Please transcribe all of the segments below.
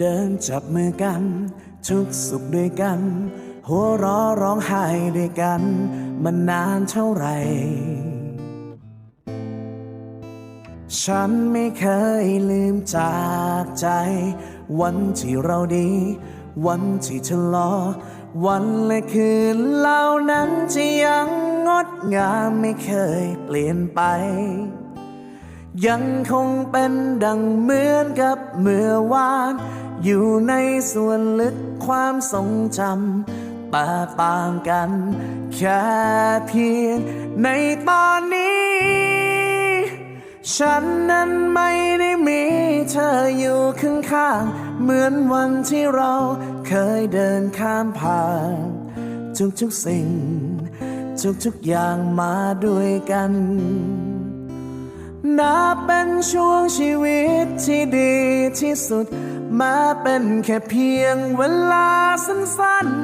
เดินจับมือกัน ทุกสุขด้วยกัน หัวร้อร้องไห้ด้วยกัน มันนานเท่าไหร่ ฉันไม่เคยลืมจากใจ วันที่เราดี วันที่ทะเลาะวันและคืนเหล่านั้นที่ยังงดงามไม่เคยเปลี่ยนไป ยังคงเป็นดังเหมือนกับเมื่อวาน อยู่ในส่วนลึกความทรงจำแตกต่างกัน แค่เพียงในตอนนี้ ฉันนั้นไม่ได้มีเธออยู่ข้างๆเหมือนวันที่เราเคยเดินข้ามผ่านทุกๆสิ่ง ทุกๆอย่างมาด้วยกัน นับเป็นช่วงชีวิตที่ดีที่สุด มาเป็นแค่เพียงเวลาสั้นๆ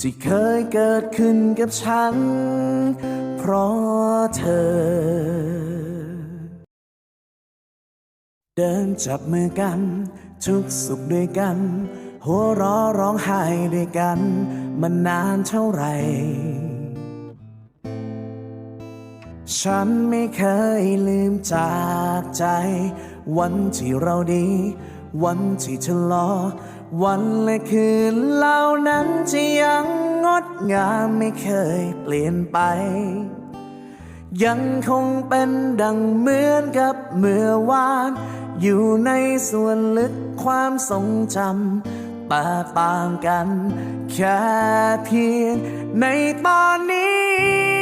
ที่เคยเกิดขึ้นกับฉัน เพราะเธอ เดินจับมือกัน ทุกสุขด้วยกัน หัวเร้อร้องไห้ด้วยกันมันนานเท่าไหร่ ฉันไม่เคยลืมจากใจ วันที่เราดี วันที่ทะเลาะวันและคืนเหล่านั้นที่ยังงดงามไม่เคยเปลี่ยนไป ยังคงเป็นดังเหมือนกับเมื่อวาน อยู่ในส่วนลึกความทรงจำแตกต่างกัน แค่เพียงในตอนนี้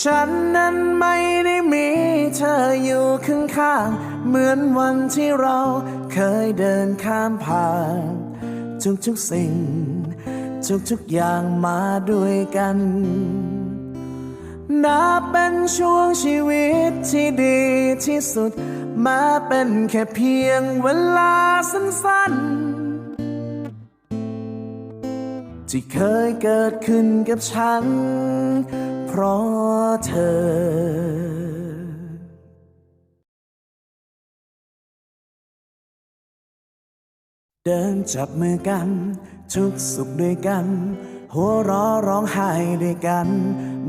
ฉันนั้นไม่ได้มีเธออยู่ข้างๆเหมือนวันที่เราเคยเดินข้ามผ่านทุกๆสิ่ง ทุกๆอย่างมาด้วยกันนับเป็นช่วงชีวิตที่ดีที่สุด มาเป็นแค่เพียงเวลาสั้นๆ ที่เคยเกิดขึ้นกับฉัน เพราะเธอเดินจับมือกัน ทุกสุขด้วยกัน หัวร้อร้องไห้ด้วยกัน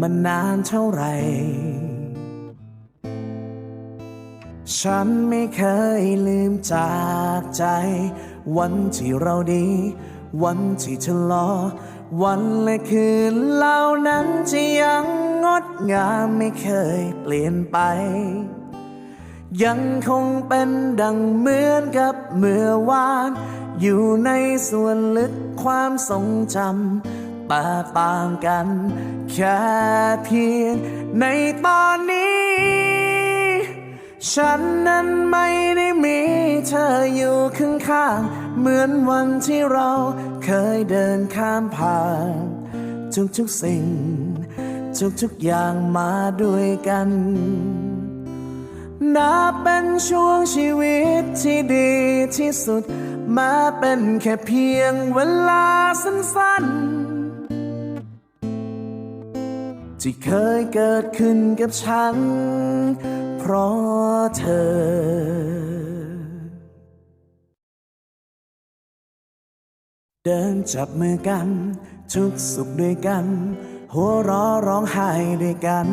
มันนานเท่าไหร่ ฉันไม่เคยลืมจากใจ วันที่เราดี วันที่ทะเลาะวันและคืนเหล่านั้นที่ยังงดงามไม่เคยเปลี่ยนไป ยังคงเป็นดังเหมือนกับเมื่อวาน อยู่ในส่วนลึกความทรงจำแตกต่างกัน แค่เพียงในตอนนี้ ฉันนั้นไม่ได้มีเธออยู่ข้างๆ เหมือนวันที่เราเคยเดินข้ามผ่าน ทุกๆสิ่ง ทุกๆอย่างมาด้วยกัน นับเป็นช่วงชีวิตที่ดีที่สุด มาเป็นแค่เพียงเวลาสั้นๆ ที่เคยเกิดขึ้นกับฉัน เพราะเธอ เดินจับมือกัน ทุกสุขด้วยกัน หัวร้อร้องไห้ด้วยกัน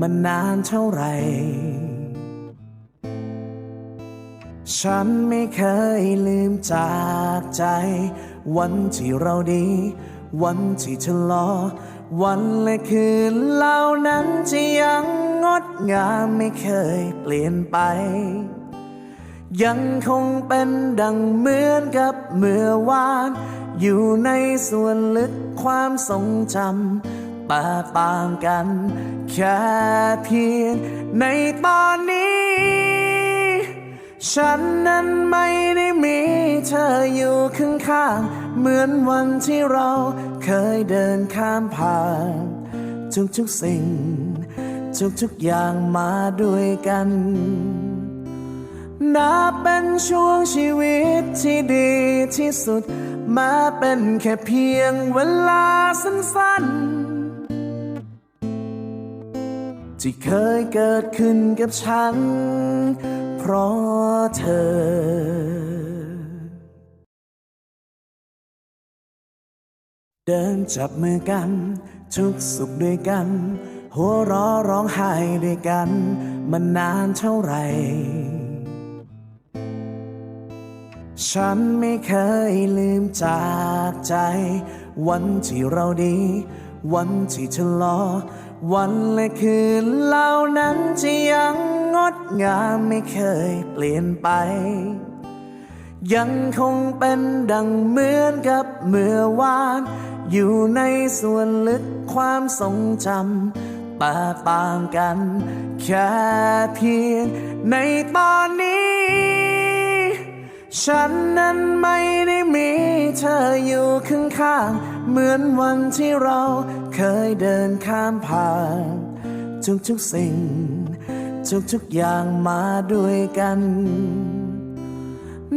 มันนานเท่าไหร่ ฉันไม่เคยลืมจากใจ วันที่เราดี วันที่ทะเลาะวันและคืนเหล่านั้นที่ยังงดงามไม่เคยเปลี่ยนไป ยังคงเป็นดังเหมือนกับเมื่อวาน อยู่ในส่วนลึกความทรงจำแตกต่างกัน แค่เพียงในตอนนี้ ฉันนั้นไม่ได้มีเธออยู่ข้างๆเหมือนวันที่เราเคยเดินข้ามผ่านทุกๆสิ่ง ทุกๆอย่างมาด้วยกัน นับเป็นช่วงชีวิตที่ดีที่สุด มาเป็นแค่เพียงเวลาสั้นๆ ที่เคยเกิดขึ้นกับฉัน เพราะเธอเดินจับมือกัน ทุกสุขด้วยกัน หัวเร้อร้องไห้ด้วยกันมานานเท่าไหร่ ฉันไม่เคยลืมจากใจ วันที่เราดี วันที่ทะเลาะวันและคืนเหล่านั้นที่ยังงดงามไม่เคยเปลี่ยนไป ยังคงเป็นดังเหมือนกับเมื่อวาน อยู่ในส่วนลึกความทรงจำแตกต่างกัน แค่เพียงในตอนนี้ ฉันนั้นไม่ได้มีเธออยู่ข้างๆเหมือนวันที่เราเคยเดินข้ามผ่านทุกๆสิ่ง ทุกๆอย่างมาด้วยกัน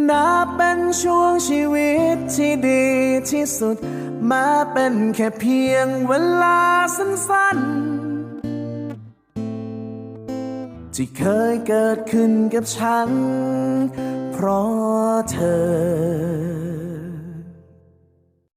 นับเป็นช่วงชีวิตที่ดีที่สุด มาเป็นแค่เพียงเวลาสั้นๆ ที่เคยเกิดขึ้นกับฉัน เพราะเธอ